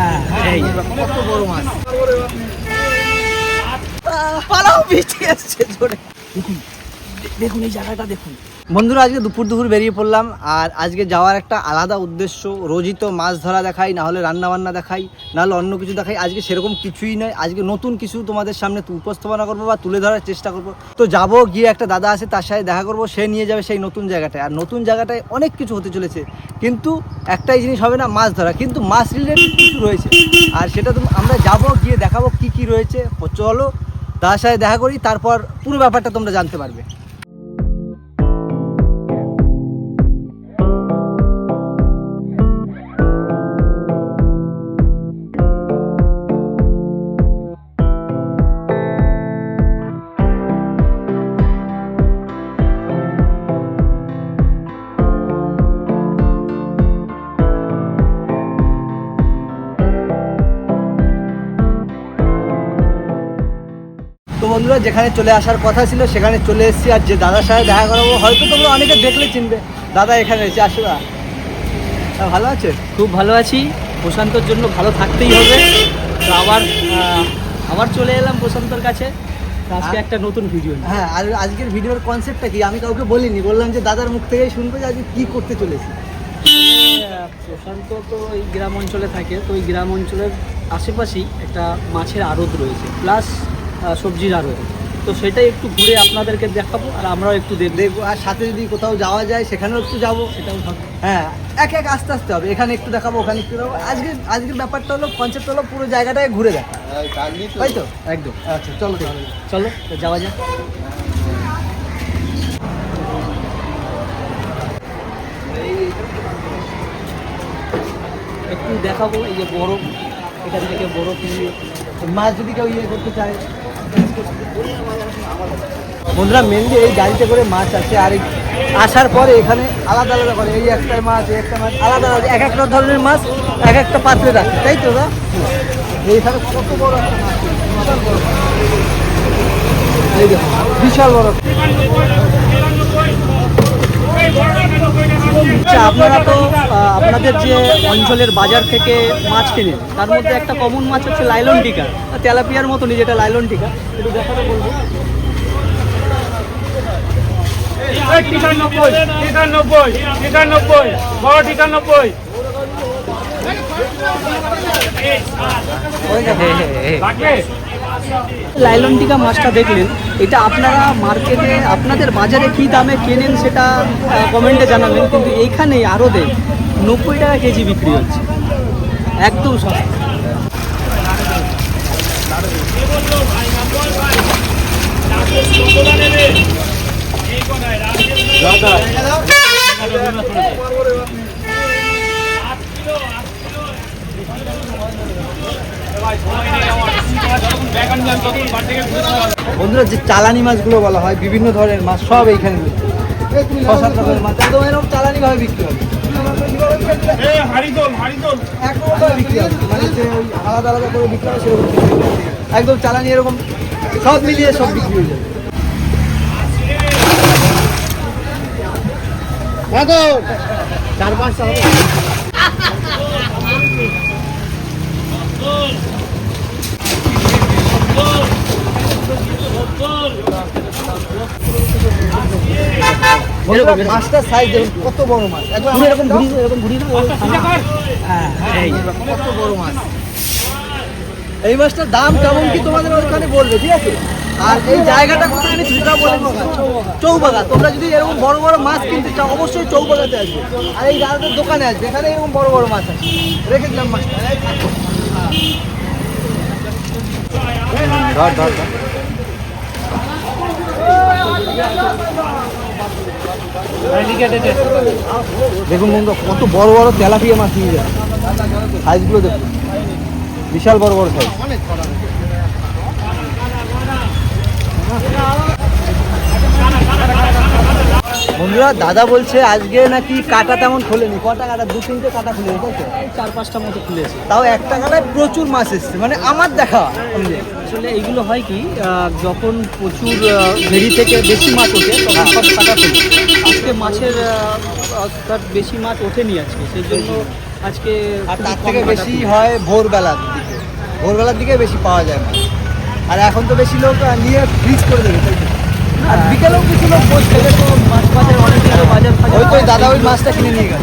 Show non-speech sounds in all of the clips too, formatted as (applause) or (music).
হ্যাঁ এই বড় মাছ পালাও দেখুন এই জায়গাটা দেখুন বন্ধুরা, আজকে দুপুর দুপুর বেরিয়ে পড়লাম আর আজকে যাওয়ার একটা আলাদা উদ্দেশ্য। রোজই তো মাছ ধরা দেখাই, না হলে রান্না বান্না দেখাই, না হলে অন্য কিছু দেখাই। আজকে সেরকম কিছুই নয়। আজকে নতুন কিছু তোমাদের সামনে উপস্থাপনা করব বা তুলে ধরার চেষ্টা করব। তো যাব, গিয়ে একটা দাদা আছে, তার সাথে দেখা করব। সে নিয়ে যাবে সেই নতুন জায়গাটায়। আর নতুন জায়গাটায় অনেক কিছু হতে চলেছে। কিন্তু একটাই জিনিস হবে না, মাছ ধরা। কিন্তু মাছ রিলেটেড কিছু রয়েছে। আর সেটা তো আমরা যাব, গিয়ে দেখাবো কি কি রয়েছে। চলো তার সাথে দেখা করি, তারপর পুরো ব্যাপারটা তোমরা জানতে পারবে। তো বন্ধুরা যেখানে চলে আসার কথা ছিল সেখানে চলে এসেছি। আর যে দাদার সাথে দেখা করাবো হয়তো তোমরা অনেকে দেখলে চিনবে। দাদা এখানে এসে আসো না ভালো আছে? খুব ভালো আছি। প্রশান্তর জন্য ভালো থাকতেই হবে। তো আবার আবার চলে এলাম প্রশান্তর কাছে। তো আজকে একটা নতুন ভিডিও হ্যাঁ আর আজকের ভিডিওর কনসেপ্টটা কি? আমি কাউকে বলিনি বললাম যে দাদার মুখ থেকেই শুনব যে আজকে কী করতে চলেছি। প্রশান্ত তো এই গ্রাম অঞ্চলে থাকে তো এই গ্রাম অঞ্চলের আশেপাশেই একটা মাছের আড়ত রয়েছে। প্লাস সবজির আড়ত। তো সেটাই একটু ঘুরে আপনাদেরকে দেখাবো আর আমরাও একটু দেখব। দেখব আর সাথে যদি কোথাও যাওয়া যায় সেখানেও একটু যাব। সেটাও হ্যাঁ এক এক আস্তে আস্তে হবে। এখানে একটু দেখাবো ওখানে একটু দেখাবো। আজকে আজকের ব্যাপারটা হলো কনসেপ্ট হলো পুরো জায়গাটায় ঘুরে দেখা। তাই তো? একদম। আচ্ছা চলো চলো যাওয়া যাক। একটু দেখাবো এই যে বরফ। এখান থেকে বরফ নিয়ে মাছ যদি কেউ ইয়ে করতে চায় বন্ধুরা মেনলি এই গাড়িতে করে মাছ আছে আর আসার পরে এখানে আলাদা আলাদা করে, এই একটা মাছ, এই একটা মাছ, আলাদা আলাদা, এক একটা ধরনের মাছ, এক একটা পাত্রে রাখে তাই তো দা এইখানে কত বড় একটা মাছ বিশাল বড় আচ্ছা আপনারা তো আপনাদের যে অঞ্চলের বাজার থেকে মাছ কেনেন, তার মধ্যে একটা কমন মাছ হচ্ছে লাইলন আর তেলাপিয়ার মতনই যেটা লাইলন টিকা। একটু দেখাতে বলব। বড় লাইলন টিকা মাছটা দেখলেন। এটা আপনারা মার্কেটে আপনাদের বাজারে কী দামে কেনেন সেটা কমেন্টে জানাবেন। কিন্তু এইখানে আরও দেয় নব্বই টাকা কেজি বিক্রি হচ্ছে। একদম সস্তা। বন্ধুরা যে চালানি মাছগুলো বলা হয় বিভিন্ন ধরনের মাছ সব এইখানে ছ সাত রকমের মাছ। একদম এরকম চালানি ভাবে বিক্রি হবে মানে আলাদা আলাদা করে বিক্রি হবে সেরকম। একদম চালানি এরকম সব মিলিয়ে সব বিক্রি হয়ে যাবে চার পাঁচটা হবে মাছটার সাইজ দেখুন কত বড় মাছ একবার এরকম ঘুরি এরকম ঘুরি কত বড় মাছ এই মাছটার দাম কেমন কি তোমাদের ওখানে বলবে, ঠিক আছে? আর এই জায়গাটা কোথায় আমি সেটা বলে চৌবাগা তোমরা যদি এরকম বড় বড় মাছ কিনতে চাও অবশ্যই চৌবাগাতে আসবে। আর এই দাদাদের দোকানে আসবে এখানে এরকম বড় বড় মাছ আছে। রেখে দিলাম মাছটা। ধর ধর ধর। দেখুন বন্ধু কত বড় বড় তেলাপিয়া মাছ নিয়ে যায় সাইজগুলো দেখুন। বিশাল বড় বড় সাইজ বন্ধুরা দাদা বলছে আজকে নাকি কাটা তেমন খোলেনি। কটা কাটা দু তিনটে কাটা খুলে তাই তো? চার পাঁচটা মতো খুলেছে। তাও একটা কাটায় প্রচুর মাছ এসছে মানে আমার দেখা। আসলে এইগুলো হয় কি যখন প্রচুর ভেরি থেকে বেশি মাছ ওঠে তখন সব কাটা ফেলি আজকে মাছের অর্থাৎ বেশি মাছ ওঠেনি আজকে সেই জন্য আজকে আর তার থেকে বেশি হয় ভোরবেলার দিকে। ভোরবেলার দিকে বেশি পাওয়া যায় মাছ। আর এখন তো বেশি লোক নিয়ে ফ্রিজ করে দেবে তাই আর বিকেলেও কিছু লোক বসছে দেখো মাছ বাজার অনেক বাজার ফাজার ওই তো দাদা ওই মাছটা কিনে নিয়ে গেল।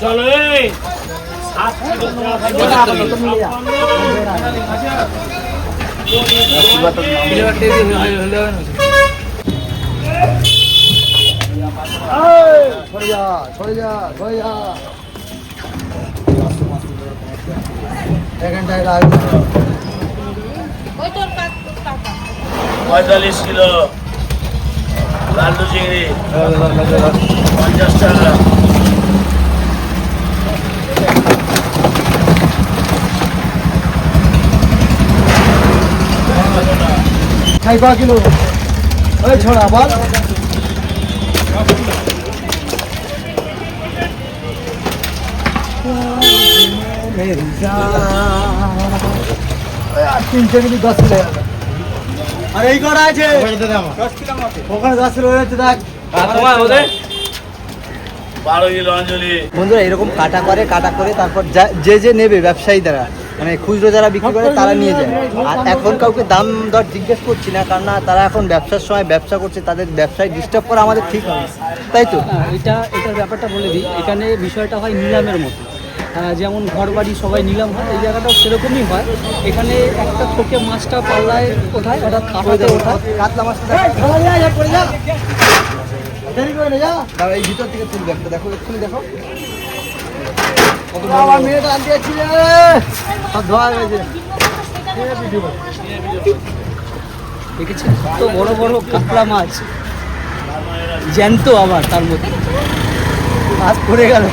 চলো পঁয়তাল্লিশ কিলো। লাল্লু চিংড়ি পঞ্চাশ টাকা। পা কিলো? ওই ছোড়া বল। তিনশো কিলো দশ কিলো। আর এই আছে? ওখানে দশ কিলো হয়ে যাচ্ছে দেখ বন্ধুরা এরকম কাটা করে কাটা করে তারপর যে যে নেবে ব্যবসায়ী দ্বারা মানে খুচরো যারা বিক্রি করে তারা নিয়ে যায়। আর এখন কাউকে দাম দর জিজ্ঞেস করছি না কারণ না তারা এখন ব্যবসার সময় ব্যবসা করছে তাদের ব্যবসায় ডিস্টার্ব করা আমাদের ঠিক হবে। তাই তো? এটা এটার ব্যাপারটা বলে দিই এখানে বিষয়টা হয় নিলামের মতো যেমন ঘর বাড়ি সবাই নিলাম হয় এই জায়গাটাও সেরকমই হয়। এখানে একটা থোকে মাছটা পাল্লায় ওঠায় অর্থাৎ কাটাতে ওঠায়। কাতলা মাছটা এই ভিতর থেকে তুলবে একটা দেখো এক্ষুনি দেখো। আমার মেয়েটা আনতে যাচ্ছি রে। ধোয়া দেখেছেন কত বড় বড় কাঁকড়া মাছ? জ্যান্ত আবার তার মধ্যে। মাছ পড়ে গেল।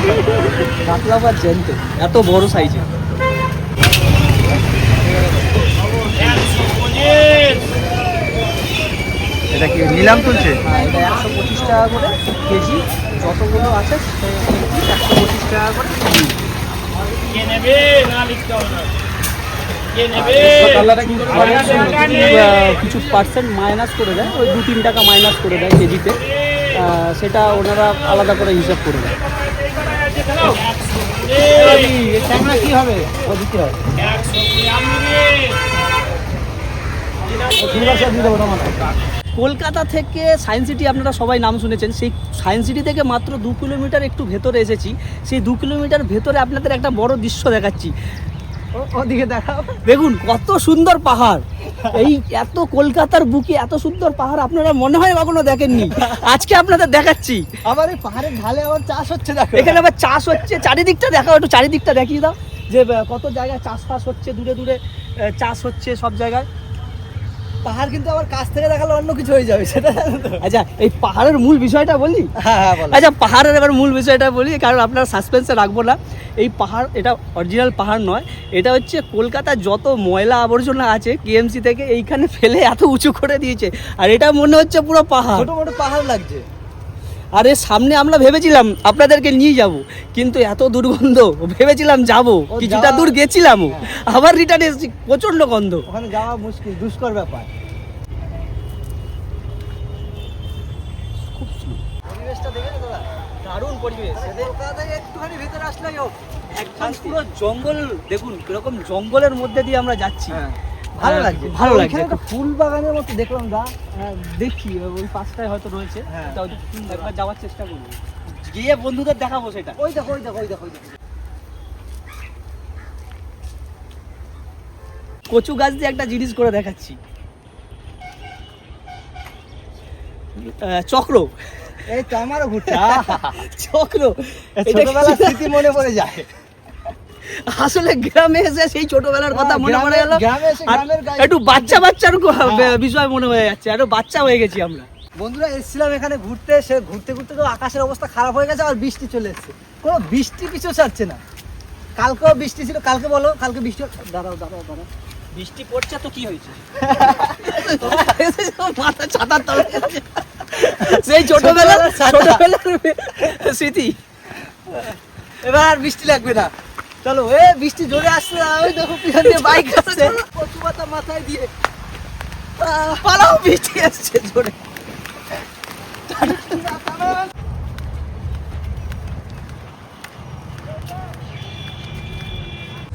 কাতলা মাছ জ্যান্ত? এত বড় পঁচিশ এটা কি নিলাম তুলছে? হ্যাঁ এটা একশো পঁচিশ টাকা করে কেজি। যতগুলো আছে একশো পঁচিশ টাকা করে কে নেবে না লিখতে হবে না। কে নেবে আর একশো আহ, কিছু পার্সেন্ট মাইনাস করে দেয় ওই দু তিন টাকা মাইনাস করে দেয় কেজিতে সেটা ওনারা আলাদা করে হিসাব করে দেয়। কি হবে? ও দিতে হবে কলকাতা থেকে সায়েন্স সিটি আপনারা সবাই নাম শুনেছেন সেই সায়েন্স সিটি থেকে মাত্র দু কিলোমিটার একটু ভেতরে এসেছি। সেই দু কিলোমিটার ভেতরে আপনাদের একটা বড় দৃশ্য দেখাচ্ছি। ওদিকে দেখাও। দেখুন কত সুন্দর পাহাড়। এই এত কলকাতার বুকে এত সুন্দর পাহাড় আপনারা মনে হয় কখনো দেখেননি। আজকে আপনাদের দেখাচ্ছি। আমার এই পাহাড়ের ঢালে আবার চাষ হচ্ছে দেখো। এখানে আবার চাষ হচ্ছে চারিদিকটা দেখাও একটু চারিদিকটা দেখিয়ে দাও। যে কত জায়গায় চাষ ফাস হচ্ছে দূরে দূরে চাষ হচ্ছে সব জায়গায়। পাহাড় কিন্তু আবার কাছ থেকে দেখালে অন্য কিছু হয়ে যাবে সেটা আচ্ছা এই পাহাড়ের মূল বিষয়টা বলি? হ্যাঁ হ্যাঁ আচ্ছা পাহাড়ের এবার মূল বিষয়টা বলি কারণ আপনারা সাসপেন্সে রাখব না। এই পাহাড় এটা অরিজিনাল পাহাড় নয় এটা হচ্ছে কলকাতার যত ময়লা আবর্জনা আছে কেএমসি থেকে এইখানে ফেলে এত উঁচু করে দিয়েছে আর এটা মনে হচ্ছে পুরো পাহাড়। ছোট মোটো পাহাড় লাগছে। আর এর সামনে আমরা ভেবেছিলাম আপনাদেরকে নিয়ে যাব কিন্তু এত দুর্গন্ধ ভেবেছিলাম যাব কিছুটা দূর গেছিলামও আবার রিটার্ন এসেছি প্রচণ্ড গন্ধ। ওখানে যাওয়া মুশকিল দুষ্কর ব্যাপার। দারুণ পরিবেশ। একটুখানি ভিতরে আসলে একদম। পুরো জঙ্গল দেখুন কীরকম জঙ্গলের মধ্যে দিয়ে আমরা যাচ্ছি। হ্যাঁ। ভালো হ্যাঁ, লাগছে ভালো লাগছে। একটা ফুল বাগানের মতো দেখলাম দা। হ্যাঁ, দেখি ওই পাশটায় হয়তো রয়েছে। একবার যাওয়ার চেষ্টা করব। গিয়ে বন্ধুদের দেখাবো সেটা। ওই দেখো ওই দেখো ওই দেখো ওই দেখো। কচু গাছ দিয়ে একটা জিনিস করে দেখাচ্ছি। চক্র। এই তো আমারও ঘুরছে (laughs) চক্র ছোটবেলার স্মৃতি মনে পড়ে যায়। আসলে গ্রামে এসে সেই ছোটবেলার কথা হ্যাঁ, মনে পড়ে গেল। একটু বাচ্চা বাচ্চার হ্যাঁ। বিষয় মনে হয়ে যাচ্ছে একটু বাচ্চা হয়ে গেছি আমরা। বন্ধুরা এসেছিলাম এখানে ঘুরতে সে ঘুরতে ঘুরতে তো আকাশের অবস্থা খারাপ হয়ে গেছে আর বৃষ্টি চলে এসেছে। কোনো বৃষ্টি পিছু ছাড়ছে না। কালকেও বৃষ্টি ছিল কালকে বলো কালকে বৃষ্টি দাঁড়াও দাঁড়াও দাঁড়াও। বৃষ্টি পড়ছে তো কি হয়েছে? (laughs) মাথা ছাতার তলে সেই ছোটবেলার ছোটবেলার স্মৃতি। এবার আর বৃষ্টি লাগবে না। চলো এ বৃষ্টি জোরে আসছে ওই দেখো পিছন দিয়ে বাইক আসছে। কচু পাতা মাথায় দিয়ে। পালাও বৃষ্টি আসছে জোরে।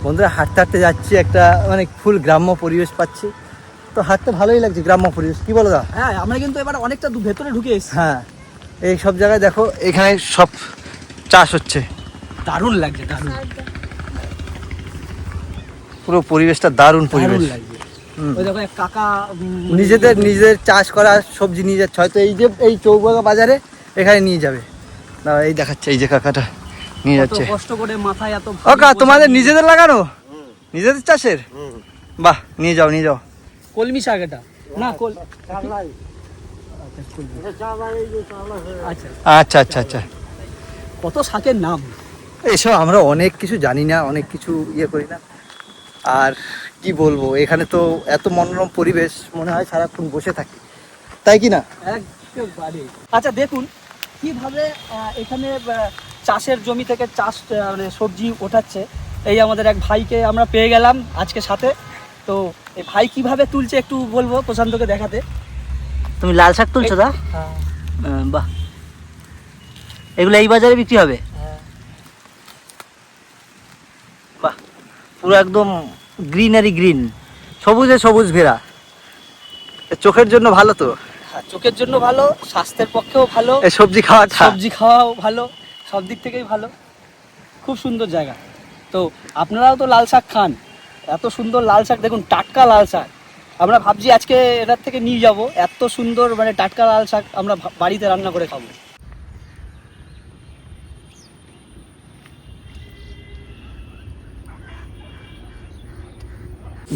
বন্ধুরা হাঁটতে হাঁটতে যাচ্ছি একটা মানে ফুল গ্রাম্য পরিবেশ পাচ্ছি। তো হাঁটতে ভালোই লাগছে গ্রাম্য পরিবেশ। কি বলো দা? হ্যাঁ আমরা কিন্তু এবার অনেকটা দূর ভেতরে ঢুকে এসেছি। হ্যাঁ এই সব জায়গায় দেখো এখানে সব চাষ হচ্ছে। দারুণ লাগছে দারুণ। পুরো পরিবেশটা দারুণ পরিবেশ। কাকা নিজেদের নিজেদের চাষ করা সবজি নিয়ে যাচ্ছে। হয়তো এই যে এই চৌবাগা বাজারে এখানে নিয়ে যাবে। না এই দেখাচ্ছে এই যে কাকাটা নিয়ে যাচ্ছে। কষ্ট করে মাথায় এত ও তোমাদের নিজেদের লাগানো? নিজেদের চাষের? বাহ নিয়ে যাও নিয়ে যাও। কলমি শাক এটা? না কল আচ্ছা আচ্ছা। আচ্ছা আচ্ছা কত শাকের নাম? এসব আমরা অনেক কিছু জানি না অনেক কিছু ইয়ে করি না। আর কি বলব এখানে তো এত মনোরম পরিবেশ মনে হয় সারাক্ষণ বসে থাকি। তাই কি না? একেবারে। আচ্ছা দেখুন কীভাবে এখানে চাষের জমি থেকে চাষ মানে সবজি ওঠাচ্ছে। এই আমাদের এক ভাইকে আমরা পেয়ে গেলাম আজকে সাথে। তো এই ভাই কীভাবে তুলছে একটু বলব প্রশান্তকে দেখাতে? তুমি লাল শাক তুলছো দা হ্যাঁ। বাহ। এগুলো এই বাজারে বিক্রি হবে? হ্যাঁ। বাহ পুরো একদম গ্রিনারি গ্রিন সবুজে সবুজ ঘেরা চোখের জন্য ভালো তো? হ্যাঁ, চোখের জন্য ভালো স্বাস্থ্যের পক্ষেও ভালো। সবজি খাওয়া সবজি খাওয়াও ভালো সব দিক থেকেই ভালো। খুব সুন্দর জায়গা। তো আপনারাও তো লাল শাক খান। এত সুন্দর লাল শাক দেখুন টাটকা লাল শাক। আমরা ভাবছি আজকে এটার থেকে নিয়ে যাব। এত সুন্দর মানে টাটকা লাল শাক আমরা বাড়িতে রান্না করে খাব।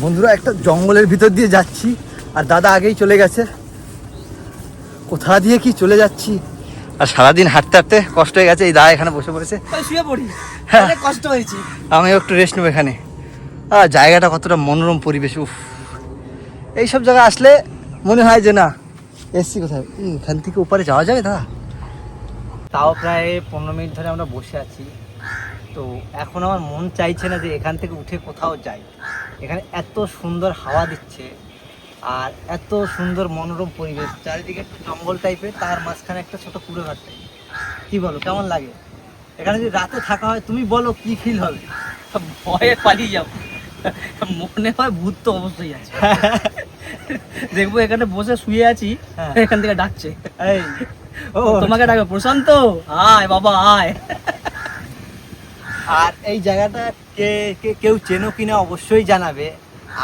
বন্ধুরা একটা জঙ্গলের ভিতর দিয়ে যাচ্ছি আর দাদা আগেই চলে গেছে। কোথা দিয়ে কি চলে যাচ্ছি? আর সারাদিন হাঁটতে হাঁটতে কষ্ট হয়ে গেছে এই দাদা এখানে বসে পড়েছে। শুয়ে পড়ি। হ্যাঁ। কষ্ট হয়েছি। আমিও একটু রেস্ট নেব এখানে। জায়গাটা কতটা মনোরম পরিবেশ, উফ। এইসব জায়গা আসলে মনে হয় যে না এসছি কোথায়? এখান থেকে ওপারে যাওয়া যাবে, দাদা? তাও প্রায় পনেরো মিনিট ধরে আমরা বসে আছি। তো এখন আমার মন চাইছে না যে এখান থেকে উঠে কোথাও যাই। এখানে এত সুন্দর হাওয়া দিচ্ছে আর এত সুন্দর মনোরম পরিবেশ। চারিদিকে একটু জঙ্গল টাইপের তার মাঝখানে একটা ছোট কুড়েঘর টাইপ কি বলো, কেমন লাগে? এখানে যদি রাতে থাকা হয়, তুমি বলো কি ফিল হবে? ভয়ে পালিয়ে যাব। মনে হয় ভূত তো অবশ্যই আছে। দেখব এখানে বসে শুয়ে আছি হ্যাঁ। এখান থেকে ডাকছে। ও তোমাকে ডাকবে প্রশান্ত। আয় বাবা আয়। আর এই জায়গাটা কে কে- কেউ চেনো কিনা অবশ্যই জানাবে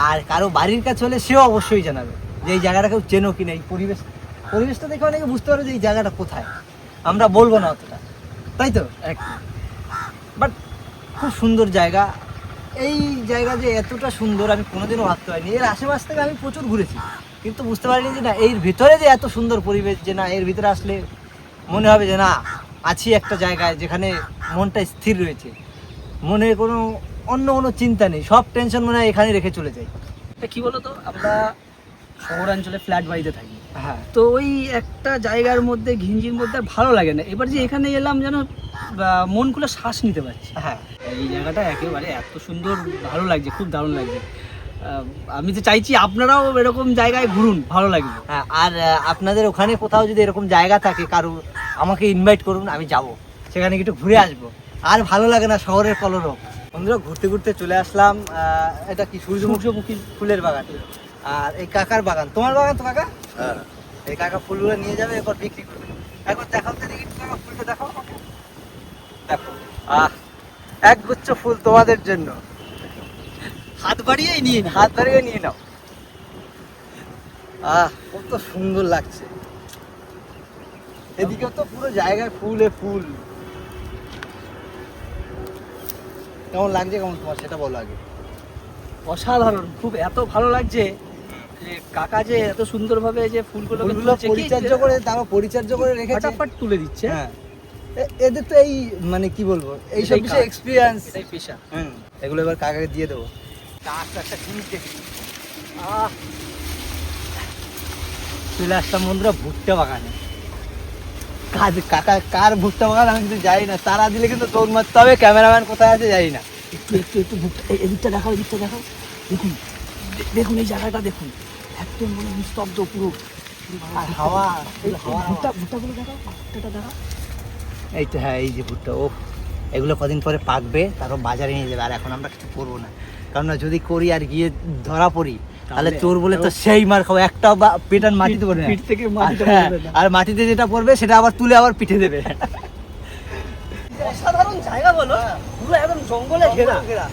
আর কারও বাড়ির কাছে হলে সেও অবশ্যই জানাবে যে এই জায়গাটা কেউ চেনো কিনা এই পরিবেশ পরিবেশটা দেখে অনেকে বুঝতে পারবে যে এই জায়গাটা কোথায়। আমরা বলব না অতটা তাই তো? বাট খুব সুন্দর জায়গা এই জায়গা যে এতটা সুন্দর, আমি কোনোদিনও ভাবতে পারিনি। এর আশেপাশ থেকে আমি প্রচুর ঘুরেছি, কিন্তু বুঝতে পারিনি যে না, এর ভিতরে যে এত সুন্দর পরিবেশ, যে না, এর ভিতরে আসলে মনে হবে যে না, আছি একটা জায়গায় যেখানে মনটা স্থির রয়েছে। মনে কোনো অন্য কোনো চিন্তা নেই, সব টেনশন মনে হয় এখানে রেখে চলে যাই। কি বলতো? আমরা শহরাঞ্চলে ফ্ল্যাট বাড়িতে থাকি। হ্যাঁ। তো ওই একটা জায়গার মধ্যে ঘিঞ্জির মধ্যে আর ভালো লাগে না। এবার যে এখানে এলাম যেন মন খুলে শ্বাস নিতে পারছি। হ্যাঁ। এই জায়গাটা একেবারে এত সুন্দর ভালো লাগছে খুব দারুণ লাগছে। আমি তো চাইছি আপনারাও এরকম জায়গায় ঘুরুন ভালো লাগবে। হ্যাঁ আর আপনাদের ওখানে কোথাও যদি এরকম জায়গা থাকে কারুর আমাকে ইনভাইট করুন আমি যাব। সেখানে একটু ঘুরে আসব। আর ভালো লাগে না শহরের কলরব। বন্ধুরা ঘুরতে ঘুরতে চলে আসলাম এটা কি সূর্যমুখী ফুলের বাগান। আর এই কাকার বাগান। তোমার বাগান তো কাকা? এই কাকা ফুলগুলো নিয়ে যাবে এরপর বিক্রি করবে। একবার দেখাও তো দেখি কাকা ফুলটা দেখাও দেখো আহ এক গুচ্ছ ফুল তোমাদের জন্য। হাত বাড়িয়েই নিয়ে। হাত ধরিয়ে নিয়ে নাও। আহ কত সুন্দর লাগছে। এদিকে তো পুরো জায়গায় ফুলে ফুল। কেমন লাগছে কেমন তোমার সেটা বলো আগে। অসাধারণ খুব এত ভালো লাগছে। যে কাকা যে এত সুন্দরভাবে যে পরিচর্যা করে তারপর পরিচর্যা করে রেখেছে। ফটাফট তুলে দিচ্ছে। হ্যাঁ। এদের তো এই মানে কি বলব এই সব বিষয়ে এক্সপিরিয়েন্স এটাই পেশা। হুম। এগুলো এবার কাকাকে দিয়ে দেবো। একটা একটা জিনিস দেখি। আহ। চলে আসলাম বন্ধুরা ভুট্টা বাগানে। কাজ কাকা কার ভুট্টা বাগান আমি কিন্তু জানি না তারা দিলে কিন্তু দৌড় মারতে হবে ক্যামেরাম্যান কোথায় আছে জানি না। একটু একটু একটু ভুট্টা এদিকটা দেখাও এদিকটা দেখাও। দেখুন। দেখুন এই জায়গাটা দেখুন। একদম মানে নিস্তব্ধ পুরো। আর হাওয়া ভুট্টা ভুট্টাগুলো ভুট্টাটা হ্যাঁ এই যে ভুট্টা ও এগুলো কদিন পরে পাকবে তারপর বাজারে নিয়ে যাবে আর এখন আমরা কিছু করব না। কারণ যদি করি আর গিয়ে ধরা পড়ি তাহলে চোর বলে তো সেই মার খাব একটাও বা পেটান মাটিতে পড়বে পিঠ থেকে মাটিতে হ্যাঁ। আর মাটিতে যেটা পড়বে সেটা আবার তুলে আবার পিঠে দেবে। অসাধারণ জায়গা বলো পুরো একদম জঙ্গলে ঘেরা।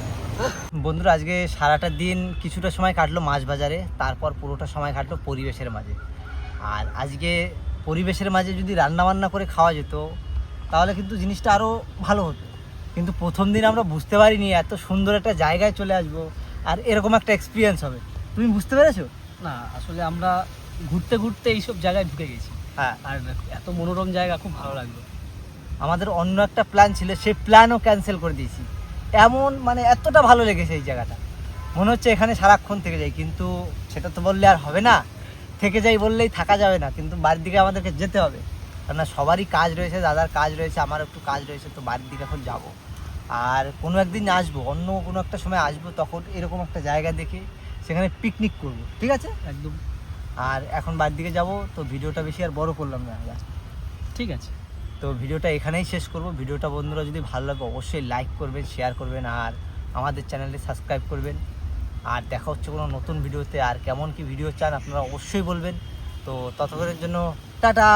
বন্ধুরা আজকে সারাটা দিন কিছুটা সময় কাটলো মাছ বাজারে তারপর পুরোটা সময় কাটলো পরিবেশের মাঝে। আর আজকে পরিবেশের মাঝে যদি রান্না বান্না করে খাওয়া যেত তাহলে কিন্তু জিনিসটা আরও ভালো হতো। কিন্তু প্রথম দিন আমরা বুঝতে পারিনি এত সুন্দর একটা জায়গায় চলে আসব আর এরকম একটা এক্সপিরিয়েন্স হবে। তুমি বুঝতে পেরেছ? না আসলে আমরা ঘুরতে ঘুরতে এইসব জায়গায় ঢুকে গেছি। হ্যাঁ। আর এত মনোরম জায়গা খুব ভালো লাগল। আমাদের অন্য একটা প্ল্যান ছিল সেই প্ল্যানও ক্যান্সেল করে দিয়েছি। এমন মানে এতটা ভালো লেগেছে এই জায়গাটা। মনে হচ্ছে এখানে সারাক্ষণ থেকে যাই কিন্তু সেটা তো বললে আর হবে না। থেকে যাই বললেই থাকা যাবে না কিন্তু বাড়ির দিকে আমাদেরকে যেতে হবে। কেননা সবারই কাজ রয়েছে দাদার কাজ রয়েছে আমার একটু কাজ রয়েছে তো বাড়ির দিকে এখন যাব। আর কোনো একদিন আসব অন্য কোনো একটা সময় আসব তখন এরকম একটা জায়গা দেখে সেখানে পিকনিক করব ঠিক আছে? একদম। আর এখন বাড়ির দিকে যাব তো ভিডিওটা বেশি আর বড় করলাম না ঠিক আছে। তো ভিডিওটা এখানেই শেষ করব। ভিডিওটা বন্ধুরা যদি ভালো লাগে অবশ্যই লাইক করবেন শেয়ার করবেন আর আমাদের চ্যানেলটি সাবস্ক্রাইব করবেন। আর দেখা হচ্ছে কোনো নতুন ভিডিওতে। আর কেমন কি ভিডিও চান আপনারা অবশ্যই বলবেন। তো ততক্ষণের জন্য টাটা!